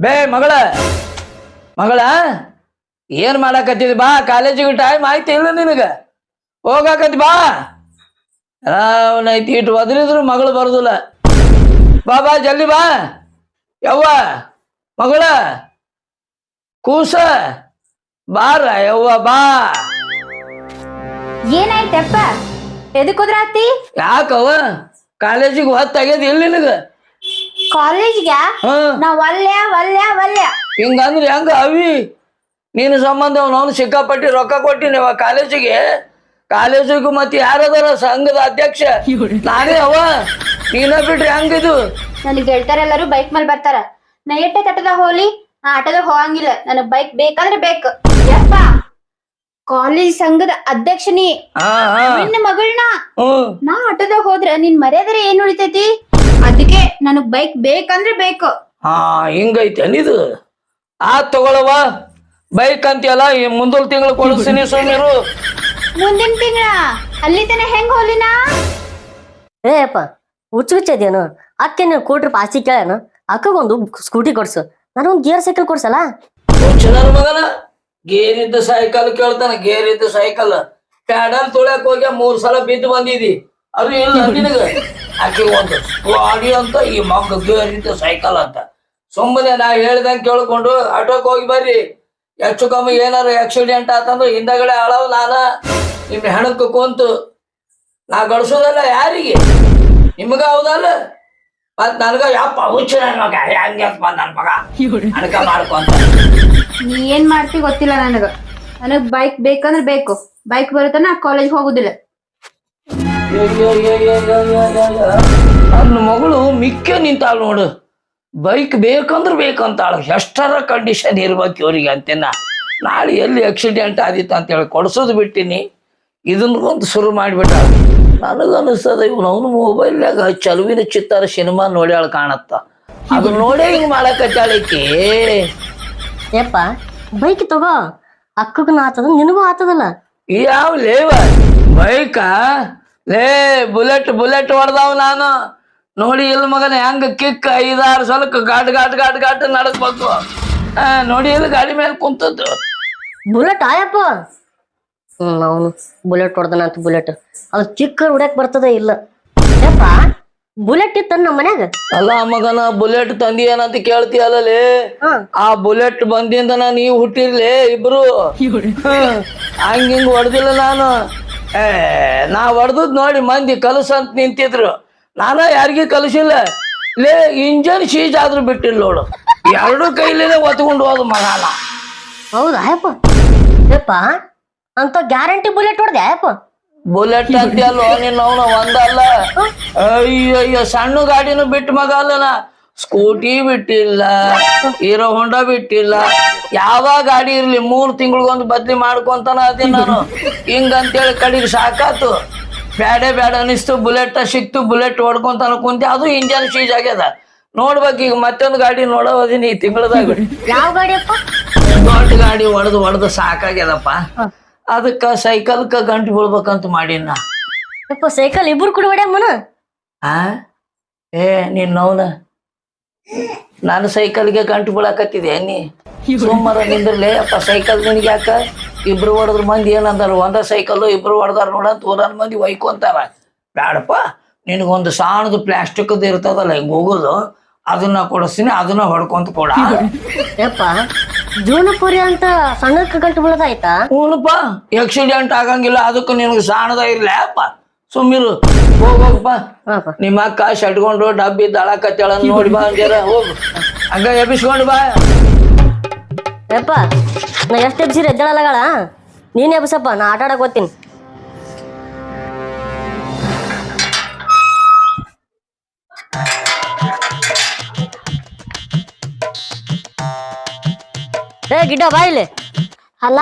ಬೇ ಮಗಳ ಮಗಳ ಏನ್ ಮಾಡಾಕತ್ತಿದ್ ಬಾ ಕಾಲೇಜಿಗೆ ಟೈಮ್ ಆಯ್ತು ಇಲ್ಲ ನಿನಗ. ಹೋಗಾಕತಿ ಬಾ. ಅವನೈತಿ ಇಟ್ಟು ಒದರಿದ್ರು ಮಗಳು ಬರುದಿಲ್ಲ. ಬಾ ಬಾ ಜಲ್ದಿ ಬಾ. ಯವ್ವ ಮಗಳ ಕೂಸ. ಬಾರ ಯವ್ವ ಬಾ. ಏನಾಯ್ತಪ್ಪ? ಎದಕ್ ಕುದ್ರಾತಿ ಯಾಕವ್ವ ಕಾಲೇಜಿಗೆ ಹೊತ್ತಾಗ್ಯದ ಇಲ್ಲ ನಿನಗ? ಕಾಲೇಜ್ಗ ಹಾ. ನಾ ಒಲ್ಲೆ ಒಲ್ಲೆ ಹಿಂಗಂದ್ರೆ ಹೆಂಗ ಅವಿ? ನೀನು ಸಂಬಂಧ ಅವನು ಸಿಕ್ಕಾಪಟ್ಟಿ ರೊಕ್ಕ ಕೊಟ್ಟಿನಿ ಕಾಲೇಜಿಗೆ. ಕಾಲೇಜಿಗೂ ಮತ್ತೆ ಯಾರದಾರ ಸಂಘದ ಅಧ್ಯಕ್ಷ? ನಾನೇ ಅವ. ನೀನ ಬಿಡ್ರಿ ಹಂಗಿದು? ನನಗೆ ನನಗ್ ಎಲ್ಲಾರು ಬೈಕ್ ಮೇಲೆ ಬರ್ತಾರ. ನಾ ಎಟ್ಟೆ ಹೋಲಿ ನಾ ಆಟೋದಾಗ ಹೋಗಂಗಿಲ್ಲ. ನನಗ್ ಬೈಕ್ ಬೇಕಂದ್ರೆ ಬೇಕು. ಯಪ್ಪ ಕಾಲೇಜ್ ಸಂಘದ ಅಧ್ಯಕ್ಷನಿ. ಹಾ ಹಾ. ನಿನ್ನ ಮಗಳನ್ನ. ಹ್ಮ್. ನಾ ಆಟೋದಾಗ ಹೋದ್ರ ನಿನ್ ಮರ್ಯಾದ್ರೆ ಏನ್ ಉಳಿತೈತಿ? ಅದಕ್ಕೆ ನನಗ್ ಬೈಕ್ ಬೇಕಂದ್ರೆ ಬೇಕು. ಹಾ ಹಿಂಗೈತೆ ಅನಿದು ಆ ತಗೊಳವ ಬೈಕ್ ಅಂತೀಯಲ್ಲ ಈ ಮುಂದಲ್ ತಿಂಗಳು ಕೊಡಿಸ್ತೀನಿ ಸೋಮಿರು ಮುಂದಿನ ತಿಂಗಳ? ಅಲ್ಲಿ ತನ ಹೆಂಗ್ ಹೋಲಿನ? ಏ ಅಪ್ಪ ಹುಚ್ಚು ಹುಚ್ಚದೇನು ಅಕ್ಕೆ ನೀನು ಕೋಟಿ ಪಾಸಿ ಕೇಳೇನು? ಅಕ್ಕಗೊಂದು ಸ್ಕೂಟಿ ಕೊಡ್ಸು. ನನಗೊಂದು ಗೇರ್ ಸೈಕಲ್ ಕೊಡ್ಸಲ್ಲ? ಹುಚ್ಚನರ ಮಗನ? ಗೇರ್ ಇದ್ದ ಸೈಕಲ್ ಕೇಳ್ತಾನ ಗೇರ್ ಇದ್ದ ಸೈಕಲ್ ಪ್ಯಾಡಲ್ ತೊಳ್ಯಾಕ ಹೋಗ್ಯ ಮೂರ್ ಸಲ ಬಿದ್ದು ಬಂದಿದಿ. ಅದು ಇಲ್ಲ ನಿನಗ. ಆಕೆ ಒಂದು ಗಾಡಿ ಅಂತ, ಈ ಮಗ ಗೇರ್ ಇದ್ದ ಸೈಕಲ್ ಅಂತ. ಸುಮ್ಮನೆ ನಾ ಹೇಳ್ದಂಗೆ ಕೇಳ್ಕೊಂಡು ಆಟೋಕ್ ಹೋಗಿ ಬರ್ರಿ. ಹೆಚ್ಚು ಕಮ್ಮಿ ಏನಾರು ಆಕ್ಸಿಡೆಂಟ್ ಆತಂದ್ರೆ ಹಿಂದಗಡೆ ಅಳವ್ ನಾನ. ನಿಮ್ಮ ಹೆಣಕ್ಕೆ ಕುಂತು ನಾ ಗಳಿಸೋದಲ್ಲ ಯಾರಿಗೆ? ನಿಮ್ಗ ಹೌದಲ್ಲ? ಮತ್ ನನಗ, ಯಪ್ಪ ಹುಚ್ಚ ನನ್ ಮಗ ಹೆಂಗ್ಯಪ್ಪ ನನ್ ಮಗ? ಅಣಕ ಮಾಡ್ಕೊಂತ ನೀ ಏನ್ ಮಾಡ್ತಿ ಗೊತ್ತಿಲ್ಲ ನನಗ. ನನಗ್ ಬೈಕ್ ಬೇಕಂದ್ರೆ ಬೇಕು. ಬೈಕ್ ಬರುತ್ತಾನ ಕಾಲೇಜ್ ಹೋಗುದಿಲ್ಲ. ನನ್ನ ಮಗಳು ಮಿಕ್ಕೆ ನಿಂತಾಳ ನೋಡು. ಬೈಕ್ ಬೇಕಂದ್ರೆ ಬೇಕಂತಾಳ. ಎಷ್ಟರ ಕಂಡೀಷನ್ ಇರ್ಬೇಕು ಇವ್ರಿಗೆ ಅಂತೇನ? ನಾಳೆ ಎಲ್ಲಿ ಆಕ್ಸಿಡೆಂಟ್ ಆದಿತ್ತು ಅಂತೇಳಿ ಕೊಡ್ಸೋದು ಬಿಟ್ಟಿನಿ. ಇದನ್ಗೊಂದು ಶುರು ಮಾಡಿಬಿಟ್ಟ. ನನಗನ್ನಿಸ್ತದ ಇವನು ಅವನು ಮೊಬೈಲ್ನಾಗ ಚಲುವಿನ ಚಿತ್ತಾರ ಸಿನಿಮಾ ನೋಡ್ಯಾಳು ಕಾಣತ್ತ. ಅದು ನೋಡೇ ಹಿಂಗ್ ಮಾಡಕತ್ತಾಳಿಕೆ ಯಪ್ಪ ಬೈಕ್ ತಗೋ. ಅಕ್ಕಗೂ ಆತದ ನಿನಗೂ ಆತದಲ್ಲ. ಯಾವ ಲೇವ? ಬೈಕ? ಲೇ ಬುಲೆಟ್ ಬುಲೆಟ್ ಹೊಡೆದವ್ ನಾನು. ನೋಡಿ ಇಲ್ ಮಗನ ಹೆಂಗ ಕಿಕ್ ಐದಾರು ಸಲಕ್ಕೆ ಗಾಟ್ ಗಾಟ್ ಗಾಟ್ ಗಾಟ್ ನಡೆಸ್ಬೇಕು. ನೋಡಿ ಇಲ್ಲ ಗಾಡಿ ಮೇಲೆ ಕುಂತದ್ದು. ಬುಲೆಟ್ ಆಯಪ್ಪ. ಹ್ಮ್ ಅವನು ಬುಲೆಟ್ ಹೊಡೆದನಂತ ಅಂತ ಬುಲೆಟ್. ಅದು ಚಿಕ್ಕ ಹೊಡ್ಯಾಕ್ ಬರ್ತದ ಇಲ್ಲ. ಯಪ್ಪ ಬುಲೆಟ್ ಇತ್ತ ನಮ್ಮ ಮನ್ಯಾಗ? ಅಲ್ಲ ಮಗನ ಬುಲೆಟ್ ತಂದಿ ಏನಂತ ಕೇಳ್ತೀಯಲ್ಲ ಆ ಬುಲೆಟ್ ಬಂದಿಂದನ ನೀವು ಹುಟ್ಟಿರ್ಲೇ ಇಬ್ರು. ಹಂಗಿಂಗ್ ಹಂಗ್ ಹಿಂಗ್ ಹೊಡೆದಿಲ್ಲ ನಾನು. ಏ ನಾ ಹೊಡೆದದ್ ನೋಡಿ ಮಂದಿ ಕಲಸ ಅಂತ ನಿಂತಿದ್ರು. ನಾನ ಯಾರಿಗೂ ಕಲಸಿಲ್ಲ. ಲೇ ಇಂಜನ್ ಶೀಜ್ ಆದ್ರೂ ಬಿಟ್ಟಿಲ್ಲ ನೋಡು. ಎರಡು ಕೈಲೇ ಒತ್ಕೊಂಡು ಹೋದ ಮಗಾಲ ಹೌದಾ ಯಪ್ಪ ಯಪ್ಪ ಅಂತ ಗ್ಯಾರಂಟಿ ಬುಲೆಟ್ ಹೊಡೆದ ಯಪ್ಪ ಬುಲೆಟ್ ಅಂತ ಅಲ್ವ ನಿನ್ನ ಅವನ ಒಂದಲ್ಲ. ಅಯ್ಯೋ ಅಯ್ಯೋ ಸಣ್ಣ ಗಾಡಿನೂ ಬಿಟ್ಟು ಮಗ ಅಲ್ಲ ನಾ. ಸ್ಕೂಟಿ ಬಿಟ್ಟಿಲ್ಲ ಹೀರೋ ಹೊಂಡಾ ಬಿಟ್ಟಿಲ್ಲ. ಯಾವ ಗಾಡಿ ಇರ್ಲಿ ಮೂರ್ ತಿಂಗಳಿಗೊಂದು ಬದ್ಲಿ ಮಾಡ್ಕೊಂತಾನ ಅದೇ ನಾನು. ಹಿಂಗಂತೇಳಿ ಕಡೆಗೆ ಸಾಕಾತು. ಬ್ಯಾಡೆ ಬ್ಯಾಡ ಅನಿಸ್ತು ಬುಲೆಟ್ ಸಿಕ್ತು ಬುಲೆಟ್ ಹೊಡ್ಕೊಂತಾನ ಕುಂತಿ ಅದು ಇಂಜನ್ ಸೀಜ್ ಆಗ್ಯದ. ನೋಡ್ಬೇಕು ಈಗ ಮತ್ತೊಂದು ಗಾಡಿ ನೋಡೋದಿನಿ ಈ ತಿಂಗಳದಾಗ. ಯಾವ ಗಾಡಿ ಅಪ್ಪ? ದೊಡ್ಡ ಗಾಡಿ ಹೊಡೆದು ಹೊಡೆದು ಸಾಕಾಗ್ಯದಪ್ಪ. ಅದಕ್ಕ ಸೈಕಲ್ಕ ಗಂಟು ಬೀಳ್ಬೇಕಂತ ಮಾಡಿನ ಸೈಕಲ್ ಇಬ್ರು ಕೂಡ ಏ ಆ? ಏ ನಿನ್ನವನ ನಾನು ಸೈಕಲ್ಗೆ ಗಂಟು ಬೀಳಾಕತ್ತಿದೆ ನೀ ಸೋಮವಾರ ನಿಂದ್ರಲೇ ಅಪ್ಪ ಸೈಕಲ್ ನಿನಗೆ ಯಾಕ? ಇಬ್ರು ಹೊಡೆದ್ರ ಮಂದಿ ಏನಂದಾರ? ಒಂದ ಸೈಕಲ್ ಇಬ್ರು ಹೊಡೆದಾರ ನೋಡಂತ ತೋರನ್ ಮಂದಿ ಒಯ್ಕೊಂತಾರ ಬ್ಯಾಡಪ್ಪ ನಿನಗೊಂದು ಸಾಣದ ಪ್ಲಾಸ್ಟಿಕ್ದು ಇರ್ತದಲ್ಲ ಹಿಂಗ್ ಹೋಗೋದು ಅದನ್ನ ಕೊಡಿಸ್ತೀನಿ ಅದನ್ನ ಹೊಡ್ಕೊಂತ ಕೊಡ. ಯಪ್ಪ ಜೀವನಪುರಿ ಅಂತ ಸಣ್ಣಕ್ಕೆ ಗಂಟು ಬೀಳದಾಯ್ತಾ? ಹ್ಞೂನಪ್ಪ ಆಕ್ಸಿಡೆಂಟ್ ಆಗಂಗಿಲ್ಲ ಅದಕ್ಕೆ ನಿನಗೆ ಸಾಣದ ಇರ್ಲಪ್ಪ ಅಪ್ಪ. ಸುಮ್ಮಿರು ಹೋಗ್ ಹೋಗಪ್ಪ ಹಾಪ ನಿಮ್ಮ ಅಕ್ಕ ಶಟ್ಕೊಂಡು ಡಬ್ಬಿ ದಳಕತ್ತೇಳ ನೋಡಿ ಬಾ ಅಂದ್ಯಾರ. ಹೋಗು. ಹಂಗ ಎಬ್ಬಿಸ್ಕೊಂಡು ಬಾ. ಯಪ್ಪ ನಾ ಎಷ್ಟು ಎಬ್ಸಿರಿ ಎದ್ದಳಲ್ಲಗಳ ನೀನ್ ಎಬ್ಸಪ್ಪ ನಾ ಆಟ ಆಡಕ್ ಹೋಗ್ತೀನಿ. ಏ ಗಿಡ್ಡ ಬಾ ಇಲ್ಲಿ. ಅಲ್ಲ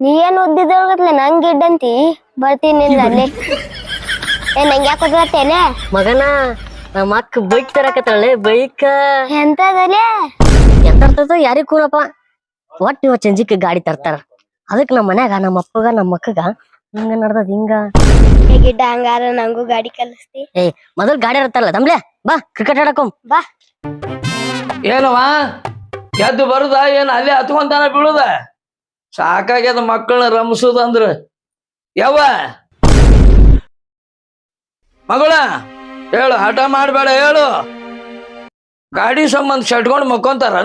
ನೀ ಏನ್ ಉದ್ದಿದ್ದೋಗತ್ಲೆ ನಂಗೆ ಗಿಡ್ಡಂತಿ ಬರ್ತೀನಿ ಅಲ್ಲಿ. ಏ ನಂಗೆ ಯಾಕೆ ಗೊತ್ತೇನೆ ಮಗನ ನಮ್ಮ ಅಕ್ಕ ಬೈಕ್ ತರಕತ್ತಾಳೆ ಬೈಕ್. ಎಂತದಲೆ ಎಂತ ತರ್ತದ ಯಾರಿಗ್ ಕೂರಪ್ಪ ಒಟ್ಟು ಇವ ಚಂಜಿಕ್ ಗಾಡಿ ತರ್ತಾರ. ಅದಕ್ ನಮ್ಮ ಮನ್ಯಾಗ ನಮ್ಮ ಅಪ್ಪಗ ನಮ್ಮ ಅಕ್ಕಗ ಹಿಂಗ ನಡ್ದದ ಹಿಂಗ. ಏ ಗಿಡ್ಡ ಹಂಗಾರ ನಂಗೂ ಗಾಡಿ ಕಲಿಸ್ತಿ. ಏ ಮೊದಲ್ ಗಾಡಿ ಇರ್ತಾರಲ್ಲ ತಮ್ಲೆ ಬಾ ಕ್ರಿಕೆಟ್ ಆಡಕೋ ಬಾ. ಏನವ ಎದ್ದು ಬರುದ ಏನ್ ಅಲ್ಲೇ ಹತ್ಕೊಂತಾನ ಬೀಳುದ? ಸಾಕಾಗ್ಯದ ಮಕ್ಕಳನ್ನ ರಮಸುದಂದ್ರ. ಯಾವ ಮಗಳ ಹೇಳು ಹಠ ಮಾಡಬೇಡ ಹೇಳು. ಗಾಡಿ ಸಂಬಂಧ ಶಟ್ಕೊಂಡು ಮಕ್ಕೊಂತಾರ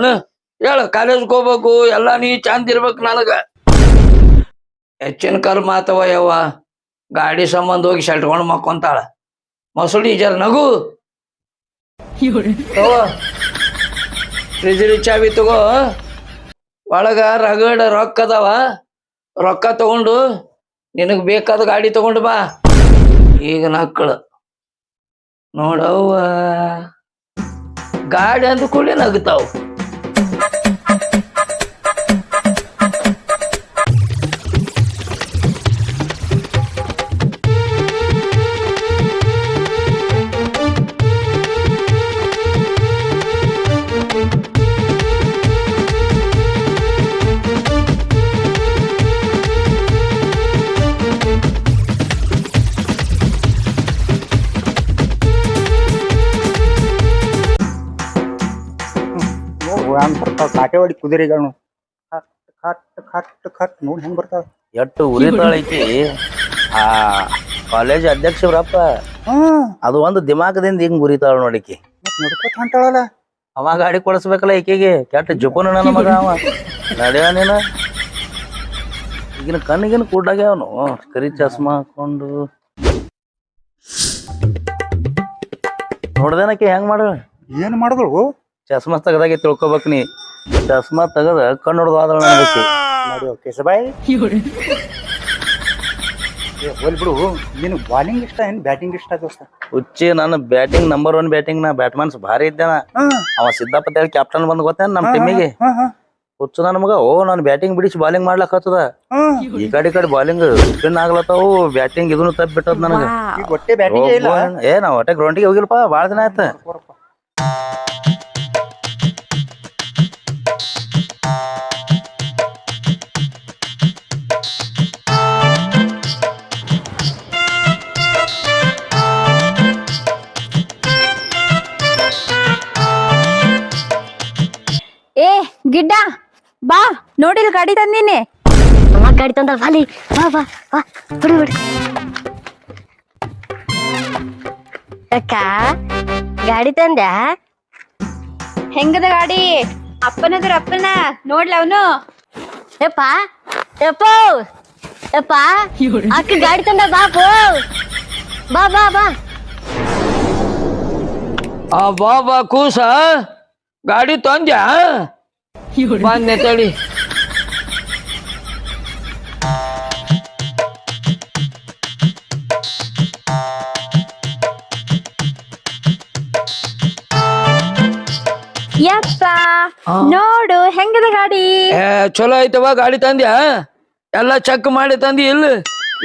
ಹೇಳು ಕಾಲೇಜ್ಗೆ ಹೋಗ್ಬೇಕು ಎಲ್ಲ ನೀ ಚಂದ ಇರ್ಬೇಕು ನನಗ. ಹೆಚ್ಚಿನ ಕರ್ ಮಾತವ ಯವ್ವ. ಗಾಡಿ ಸಂಬಂಧ ಹೋಗಿ ಶಟ್ಕೊಂಡು ಮಕ್ಕೊಂತಾಳ. ಮೊಸಳಿ ಜರ ನಗು. ಫ್ರಿಜ್ರಿ ಚಾವಿ ತಗೋ. ಒಳಗ ರಗಡ ರೊಕ್ಕ ಅದಾವ. ರೊಕ್ಕ ತಗೊಂಡು ನಿನಗ್ ಬೇಕಾದ ಗಾಡಿ ತಗೊಂಡು ಬಾ. ಈಗ ನಕ್ಕಳು ನೋಡವ್ವ. ಗಾಡಿ ಅಂದ ಕೂಡಲೇ ನಗ್ತಾವ್. ಕಾಟೆವಾಡಿ ಕುದುರೆಗಳು. ಖಟ್ ಖಟ್ ಖಟ್ ಕಟ್ ನೋಡಿ ಹೆಂಗ್ ಬರ್ತಾವ. ಎಟ್ಟು ಉರಿತಾಳೈತಿ ಆ ಕಾಲೇಜ್ ಅಧ್ಯಕ್ಷರಪ್ಪ. ಹ್ಮ್ ಅದು ಒಂದು ದಿಮಾಕದಿಂದ ಹಿಂಗ್ ಉರಿತಾಳ ನೋಡಿಕಿ. ಮತ್ ನಡ್ಕೋತ ಹೊಂಟಾಳಲ್ಲ. ಅವ ಗಾಡಿ ಕೊಡಿಸ್ಬೇಕಲ್ಲ ಈಕೆಗೆ. ಕೆಟ್ಟ ಜೊಪನ ನನ್ನ ಮಗ ಅವ. ನಡೆಯ ನೀನು. ಈಗಿನ ಕಣ್ಣಿಗಿನ ಕೂಡಾಗ್ಯಾವನು ಕರಿ ಚಸ್ಮಾ ಹಾಕೊಂಡು. ನೋಡ್ದೇನಕ್ಕೆ ಹೆಂಗ್ ಮಾಡ ಏನ್ ಮಾಡಿದ್ರು ಚಸ್ಮಾ ತೆಗದಾಗೆ ತಿಳ್ಕೊಬೇಕ್ ನೀ. ಚಸ್ಮಾ ತಗದ ಕಣ್ಣು ಹೊಡೆದು ನೋಡಿ ಹೋಲ್ ಬಿಡು. ನಿನ್ ಬಾಲಿಂಗ್ ಇಷ್ಟ ಏನ್ ಬ್ಯಾಟಿಂಗ್ ಇಷ್ಟ ದೋಸ್ತ ಹುಚ್ಚಿ ನಾನು ಬ್ಯಾಟಿಂಗ್ ನಂಬರ್ ಒನ್ ಬ್ಯಾಟಿಂಗ್ ನಾ ಬ್ಯಾಟ್ಮನ್ಸ್ ಭಾರಿ ಇದ್ದೇನ. ಅವ ಸಿದ್ದಪ್ಪ ಹೇಳಿ ಕ್ಯಾಪ್ಟನ್ ಬಂದ್ ಗೊತ್ತೇನ್ ನಮ್ಮ ಟೀಮಿಗೆ ಹುಚ್ಚು ನನ್ನ ಮಗ ಓ ನಾನು ಬ್ಯಾಟಿಂಗ್ ಬಿಡಿಸಿ ಬಾಲಿಂಗ್ ಮಾಡ್ಲಕ್ ಹತ್ತದ. ಈ ಕಡೆ ಈ ಕಡೆ ಬಾಲಿಂಗ್ ಸ್ಪಿನ್ ಆಗ್ಲತ್ತಾವು ಬ್ಯಾಟಿಂಗ್ ಇದನ್ನು ತಪ್ಪ ನನಗೆ. ಏ ನಾವ್ ಹೊಟ್ಟೆ ಗ್ರೌಂಡಿಗೆ ಹೋಗಿಲ್ಪ ಬಾಳ ದಿನ ಆಯ್ತ. ನೋಡಿಲ್ ಗಾಡಿ ತಂದಿನಿ. ಅಮ್ಮ ಗಾಡಿ ತಂದ ಬಾಲಿ ಬಾ ಬಾ ಬಾ ಬಿಡು ಬಿಡು. ಅಕ್ಕ ಗಾಡಿ ತಂದ ಹೆಂಗದ ಗಾಡಿ? ಅಪ್ಪನದ್ರ ಅಪ್ಪನ. ನೋಡ್ಲ ಅವನು. ಯಪ್ಪ ಯಪ್ಪ ಯಪ್ಪ ಅಕ್ಕ ಗಾಡಿ ತಂದ ಬಾ ಪೋ ಬಾ ಬಾ ಬಾ. ಆ ಬಾ ಕೂಸ. ಗಾಡಿ ತಂದ್ಯಾ? ಬಂದೆ ತಡಿ. ನೋಡು ಹೆಂಗಿದೆ ಗಾಡಿ? ಏ ಚಲೋ ಐತವ ಗಾಡಿ ತಂದ್ಯಾ? ಎಲ್ಲ ಚೆಕ್ ಮಾಡಿ ತಂದಿ ಇಲ್ಲ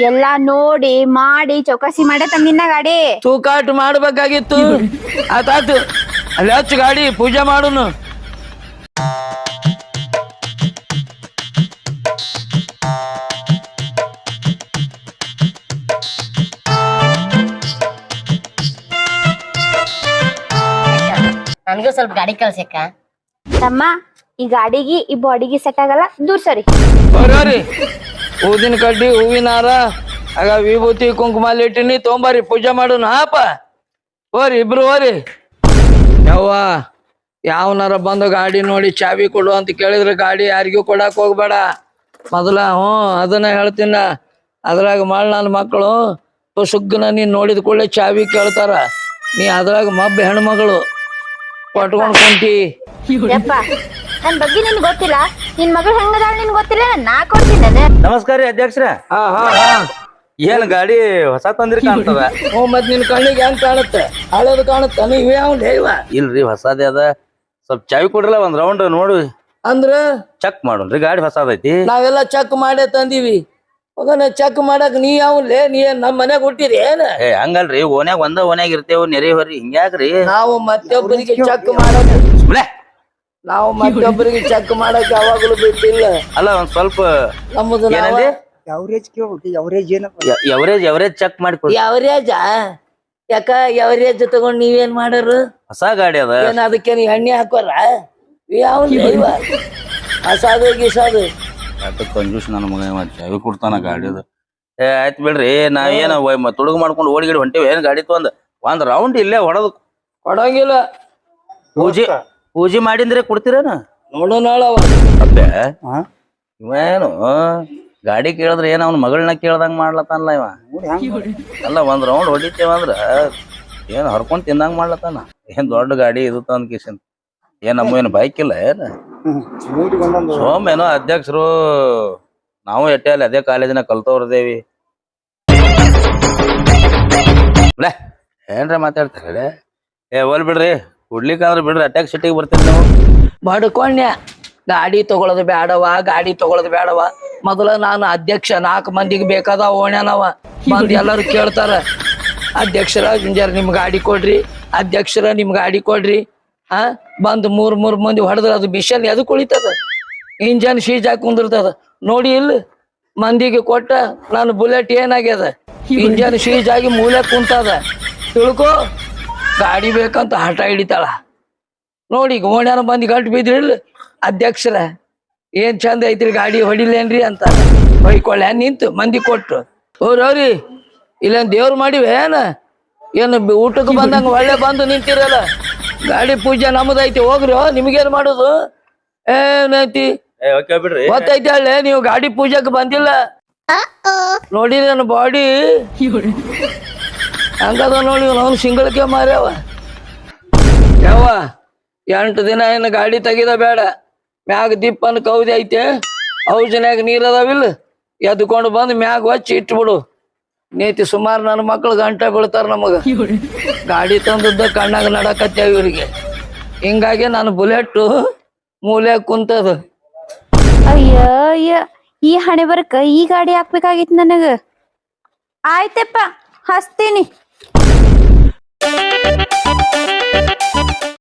ಎಲ್ಲಾ ನೋಡಿ ಮಾಡಿ ಚೌಕಾಸಿ ಮಾಡೇ ತಂದಿನ ಗಾಡಿ. ತೂಕಾಟ ಮಾಡ್ಬೇಕಾಗಿತ್ತು. ಆತಾತು ಅಲ್ಲಿ ಹಚ್ಚು ಗಾಡಿ ಪೂಜೆ ಮಾಡುನು. ನನಗೂ ಸ್ವಲ್ಪ ಗಾಡಿ ಕಳ್ಸಕ್ಕ. ತಮ್ಮ ಈ ಗಾಡಿಗೆ, ಈ ಬಾಡಿಗೆ ಸೆಟ್ ಆಗಲ್ಲ. ದೂರ್ ಸರಿ. ಬರ್ರಿ. ಹೂವಿನ ಕಡ್ಡಿ, ಹೂವಿನ ಹಾರ, ಆಗ ವಿಭೂತಿ ಕುಂಕುಮ ಇಟ್ಟಿನಿ, ತೊಂಬರ್ರಿ, ಪೂಜೆ ಮಾಡೋಣ, ಹಾಪ. ಓರಿ ಇಬ್ರು ಓರಿ ಯವ್ವ, ಯಾವನಾರ ಬಂದು ಗಾಡಿ ನೋಡಿ ಚಾವಿ ಕೊಡು ಅಂತ ಕೇಳಿದ್ರೆ ಗಾಡಿ ಯಾರಿಗೂ ಕೊಡಕ್ ಹೋಗ್ಬೇಡ. ಮೊದಲ, ಹ್ಞೂ, ಅದನ್ನ ಹೇಳ್ತೀನ. ಅದ್ರಾಗ ಮಾಡ್ ನನ್ನ ಮಕ್ಕಳು ಸುಗ್ಗನ ನೀನ್ ನೋಡಿದ ಕೂಡಲೇ ಚಾವಿ ಕೇಳ್ತಾರ. ನೀ ಅದ್ರಾಗ ಮಬ್ಬ ಹೆಣ್ಮಗಳು. ಕೊಟ್ಕೊಂಡ್ ಕುಂತಿ. ಯಪ್ಪ ನನ್ ಬಗ್ಗೆ ನಿನ್ ಗೊತ್ತಿಲ್ಲ? ನಿನ್ ಮಗಳು ಹೆಂಗದಾಳ ನಿನ್ ಗೊತ್ತಿಲ್ಲ? ನಾ ಕೊಡ್ತೀನಿ ನಮಸ್ಕಾರ ರೀ ಅಧ್ಯಕ್ಷರ. ಹಾ ಹಾ ಹಾ. ಏನ್ ಗಾಡಿ ಹೊಸ ತಂದ್ರಿ ಕಾಣ್ತದ? ಹ್ಞೂ ಮತ್ ನಿನ್ ಕಣ್ಣಿಗೆ ಹೆಂಗ್ ಕಾಣುತ್ತೆ? ಹಳೇದು ಕಾಣುತ್ತೆ ನೀವೇ ಅವ್ನ್ ಹೇವ ಇಲ್ರಿ ಹೊಸದೇ ಅದ. ಸ್ವಲ್ಪ ಚಾವಿ ಕೊಡ್ರಲ್ಲ ಒಂದ್ ರೌಂಡ್ ನೋಡು. ಅಂದ್ರ? ಚೆಕ್ ಮಾಡೋಣ್ರಿ ಗಾಡಿ ಹೊಸದೈತಿ. ನಾವೆಲ್ಲ ಚೆಕ್ ಮಾಡೇ ತಂದೀವಿ. ಮಗನ ಚೆಕ್ ಮಾಡಕ್ ನೀ ಯಾವನ್ಲೇ ನೀ ಏನ್ ನಮ್ ಮನೆಗ್ ಹುಟ್ಟಿದ್ರಿ ಏನ? ಏ ಹಂಗಲ್ರಿ ಓನ್ಯಾಗ ಒಂದ ಓನ್ಯಾಗ ಇರ್ತೇವ್ ನೆರೆ ಹೊರಿ ಹಿಂಗ್ಯಾಕ್ರಿ? ನಾವು ಮತ್ತೊಬ್ಬರಿಗೆ ಚೆಕ್ ಮಾಡಕ್ ಸುಮ್ನೆ. ನಾವು ಮತ್ತೊಬ್ಬರಿಗೆ ಚೆಕ್ ಮಾಡಕ್ ಯಾವಾಗ್ಲೂ ಬಿಟ್ಟಿಲ್ಲ. ಅಲ್ಲ ಒಂದ್ ಸ್ವಲ್ಪ ನಮ್ಮದು ಏನಂದಿ? ಏನಪ್ಪ? ಎವರೇಜ್ ಎವರೇಜ್ ಚೆಕ್ ಯಾಕ ಎವರೇಜ್ ತಗೊಂಡ್ ನೀವೇನ್ ಮಾಡರು? ಹೊಸ ಗಾಡಿ ಅದ. ಏನ್ ಅದಕ್ಕೆ ನೀವ್ ಎಣ್ಣೆ ಹಾಕೋರ ಯಾವ ಹೊಸಾದು ಗಿಸಾದು. ಯಾಕೆ ಕಂಜೂಸ್ ನನ್ನ ಮಗ ಇವ ಚಾವಿ ಕೊಡ್ತಾನ ಗಾಡಿದು ಏ ಆಯ್ತು ಬಿಡ್ರಿ ನಾವ್ ಏನ ತುಡುಗು ಮಾಡ್ಕೊಂಡು ಓಡಿಗಿಡಿ ಹೊಂಟೇವಿ ಏನ್ ಗಾಡಿ ತೊಂದ್? ಒಂದ್ ರೌಂಡ್ ಇಲ್ಲೇ ಹೊಡದ್ ಕೊಡಂಗಿಲ್ಲ. ಪೂಜೆ ಪೂಜೆ ಮಾಡಿಂದ್ರೆ ಕೊಡ್ತೀರೇನ? ನೋಡೋಣ ಇವ ಗಾಡಿ ಕೇಳಿದ್ರೆ ಏನ ಅವ್ನ ಮಗಳನ್ನ ಕೇಳ್ದಂಗ ಮಾಡ್ಲತ್ತಾನಲ್ಲ ಇವ? ಅಲ್ಲ ಒಂದ್ ರೌಂಡ್ ಹೊಡಿತೇವ ಅಂದ್ರ ಏನ್ ಹರ್ಕೊಂಡ್ ತಿನ್ನಂಗ್ ಮಾಡ್ಲತ್ತಾನ? ಏನ್ ದೊಡ್ಡ ಗಾಡಿ ಇದು ತಂದ್ ಕಿಶನ್ ಏನ್ ನಮ್ಮ ಏನು ಬೈಕ್ ಇಲ್ಲ ಏನ್? ಸೋಮೇನೋ ಅಧ್ಯಕ್ಷರು ನಾವು ಎಟ್ಟೆ ಅಲ್ಲಿ ಅದೇ ಕಾಲೇಜಿನ ಕಲ್ತವ್ರದೇವಿ. ಏನ್ರ ಮಾತಾಡ್ತಾರೆ ಏ ಹೋಲ್ ಬಿಡ್ರಿ. ಕುಡ್ಲಿಕ್ಕಂದ್ರೆ ಬಿಡ್ರಿ ಅಟ್ಯಾಕ್ ಸಿಟಿಗೆ ಬರ್ತೀವಿ ನಾವು. ಬಡ್ಕೊಂಡ್ಯ ಗಾಡಿ ತಗೊಳೋದು ಬೇಡವ ಗಾಡಿ ತಗೊಳೋದು ಬೇಡವ ಮೊದಲ ನಾನು ಅಧ್ಯಕ್ಷ ನಾಲ್ಕು ಮಂದಿಗೆ ಬೇಕಾದ ಓಣ್ಯನವ. ಮಂದಿ ಎಲ್ಲರೂ ಕೇಳ್ತಾರ ಅಧ್ಯಕ್ಷರ ಜುಂಜಾರ ನಿಮ್ ಗಾಡಿ ಕೊಡ್ರಿ ಅಧ್ಯಕ್ಷರ ನಿಮ್ ಗಾಡಿ ಕೊಡ್ರಿ ಆ? ಬಂದು ಮೂರ್ ಮೂರ್ ಮಂದಿ ಹೊಡೆದ್ರ ಅದು ಬಿಸಲ್ ಎದು ಕುಳಿತದ. ಇಂಜನ್ ಶೀಜ್ ಹಾಕಿ ಕುಂದಿರ್ತದ. ನೋಡಿ ಇಲ್ಲ, ಮಂದಿಗೆ ಕೊಟ್ಟ ನಾನು ಬುಲೆಟ್ ಏನಾಗ್ಯದ? ಇಂಜನ್ ಶೀಜ್ ಆಗಿ ಮೂಲೆ ಕುಂತದ. ತಿಳ್ಕೊ, ಗಾಡಿ ಬೇಕಂತ ಹಠ ಹಿಡಿತಾಳ. ನೋಡಿ ಓಣ್ಯಾನ ಬಂದು ಗಂಟು ಬಿದ್ರಿಲ್ಲ ಅಧ್ಯಕ್ಷರ, ಏನ್ ಚಂದ ಐತ್ರಿ ಗಾಡಿ ಹೊಡಿಲೇನ್ರಿ ಅಂತ. ಹೊಯ್ಕೊಳ್ಳೆ ನಿಂತು ಮಂದಿ ಕೊಟ್ಟು ಹೋರವ್ರಿ ಇಲ್ಲೇನು ದೇವ್ರು ಮಾಡಿವೆ ಏನ? ಏನು ಊಟಕ್ಕೆ ಬಂದಂಗೆ ಒಳ್ಳೆ ಬಂದು ನಿಂತಿರಲ್ಲ. ಗಾಡಿ ಪೂಜೆ ನಮ್ದೈತಿ ಹೋಗ್ರಿ ನಿಮ್ಗೇನ್ ಮಾಡೋದು? ಏನೈತಿ? ಏ ಓಕೆ ಬಿಡ್ರಿ. ಗೊತ್ತೈತಿ ಅಲ್ಲೇ ನೀವು ಗಾಡಿ ಪೂಜೆಗೆ ಬಂದಿಲ್ಲ? ನೋಡಿ ನನ್ನ ಬಾಡಿ ಹಂಗದ ನೋಡಿ ಅವ್ನು ಸಿಂಗಳಕ್ಕೆ ಮಾರ್ಯಾವ. ಯಾವ ಎಂಟು ದಿನ ಏನು ಗಾಡಿ ತೆಗಿದ ಬೇಡ. ಮ್ಯಾಗ ದಿಪ್ಪನ್ ಕೌದಿ ಐತೆ. ಔಜನ್ಯಾಗ ನೀರ್ ಅದಾವಿಲ್ಲ? ಎದ್ಕೊಂಡು ಬಂದು ಮ್ಯಾಗ ಹಚ್ಚಿ ಇಟ್ಬಿಡು. ನೀತಿ ಸುಮಾರು ನನ್ನ ಮಕ್ಳು ಗಂಟೆ ಬೀಳ್ತಾರ ನಮಗ. ಗಾಡಿ ತಂದದ್ದ ಕಣ್ಣಾಗ ನಡಕತ್ತೇವ ಇವ್ರಿಗೆ. ಹಿಂಗಾಗಿ ನಾನು ಬುಲೆಟ್ ಮೂಲೆ ಕುಂತದ. ಅಯ್ಯ ಅಯ್ಯ, ಈ ಹಣೆ ಬರಕ ಈ ಗಾಡಿ ಹಾಕ್ಬೇಕಾಗಿತ್ತು ನನಗ. ಆಯ್ತಪ್ಪ ಹಸ್ತೀನಿ